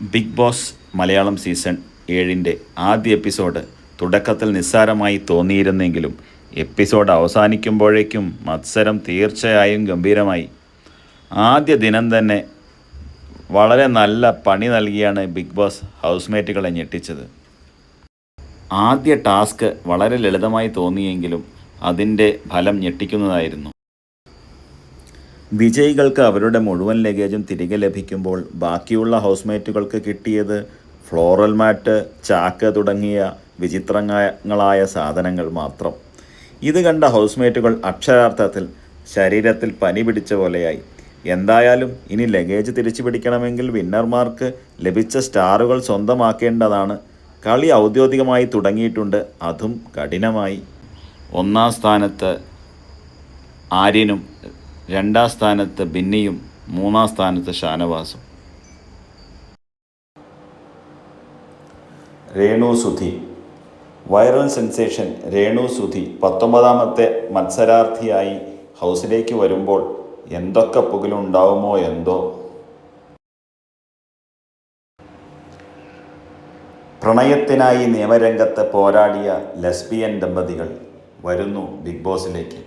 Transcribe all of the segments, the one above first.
Big boss Malayalam season ഏഴിന്റെ ആദ്യ episode തുടക്കത്തിൽ നിസ്സാരമായി തോന്നിയിരുന്നെങ്കിലും എപ്പിസോഡ് അവസാനിക്കുമ്പോഴേക്കും മത്സരം തീർച്ചയായും ഗംഭീരമായി. ആദ്യ ദിനം തന്നെ വളരെ നല്ല പണി നൽകിയാണ് ബിഗ് ബോസ് ഹൗസ്മേറ്റുകളെ ഞെട്ടിച്ചത്. ആദ്യ ടാസ്ക് വളരെ ലളിതമായി തോന്നിയെങ്കിലും അതിന്റെ ഫലം ഞെട്ടിക്കുന്നതായിരുന്നു. വിജയികൾക്ക് അവരുടെ മുഴുവൻ ലഗേജും തിരികെ ലഭിക്കുമ്പോൾ ബാക്കിയുള്ള ഹൗസ്മേറ്റുകൾക്ക് കിട്ടിയത് ഫ്ലോറൽ മാറ്റ് ചാക്ക് തുടങ്ങിയ വിചിത്രങ്ങളായ സാധനങ്ങൾ മാത്രം. ഇത് കണ്ട ഹൗസ്മേറ്റുകൾ അക്ഷരാർത്ഥത്തിൽ ശരീരത്തിൽ പനി പിടിച്ച പോലെയായി. എന്തായാലും ഇനി ലഗേജ് തിരിച്ചു പിടിക്കണമെങ്കിൽ വിന്നർമാർക്ക് ലഭിച്ച സ്റ്റാറുകൾ സ്വന്തമാക്കേണ്ടതാണ്. കളി ഔദ്യോഗികമായി തുടങ്ങിയിട്ടുണ്ട്. അതും കഠിനമായി. ഒന്നാം സ്ഥാനത്ത് ആര്യനും രണ്ടാം സ്ഥാനത്ത് ബിന്നിയും മൂന്നാം സ്ഥാനത്ത് ഷാനവാസും. രേണു സുധി. വൈറൽ സെൻസേഷൻ രേണു സുധി പത്തൊമ്പതാമത്തെ മത്സരാർത്ഥിയായി ഹൗസിലേക്ക് വരുമ്പോൾ എന്തൊക്കെ പുകലുണ്ടാവുമോ എന്തോ. പ്രണയത്തിനായി നിയമരംഗത്ത് പോരാടിയ ലെസ്ബിയൻ ദമ്പതികൾ വരുന്നു ബിഗ് ബോസിലേക്ക്.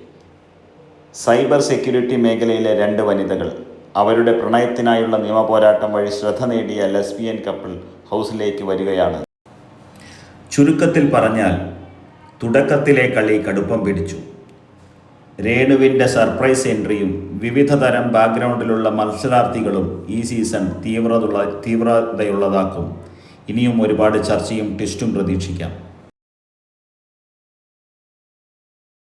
സൈബർ സെക്യൂരിറ്റി മേഖലയിലെ രണ്ട് വനിതകൾ. അവരുടെ പ്രണയത്തിനായുള്ള നിയമപോരാട്ടം വഴി ശ്രദ്ധ നേടിയ ലെസ്ബിയൻ കപ്പിൾ ഹൗസിലേക്ക് വരികയാണ്. ചുരുക്കത്തിൽ പറഞ്ഞാൽ തുടക്കത്തിലെ കളി കടുപ്പം പിടിച്ചു. രേണുവിന്റെ സർപ്രൈസ് എൻട്രിയും വിവിധ തരം ബാക്ക്ഗ്രൗണ്ടിലുള്ള മത്സരാർത്ഥികളും ഈ സീസൺ തീവ്രതയുള്ള തീവ്രതയുള്ളതാക്കും. ഇനിയും ഒരുപാട് ചർച്ചയും ടെസ്റ്റും പ്രതീക്ഷിക്കാം.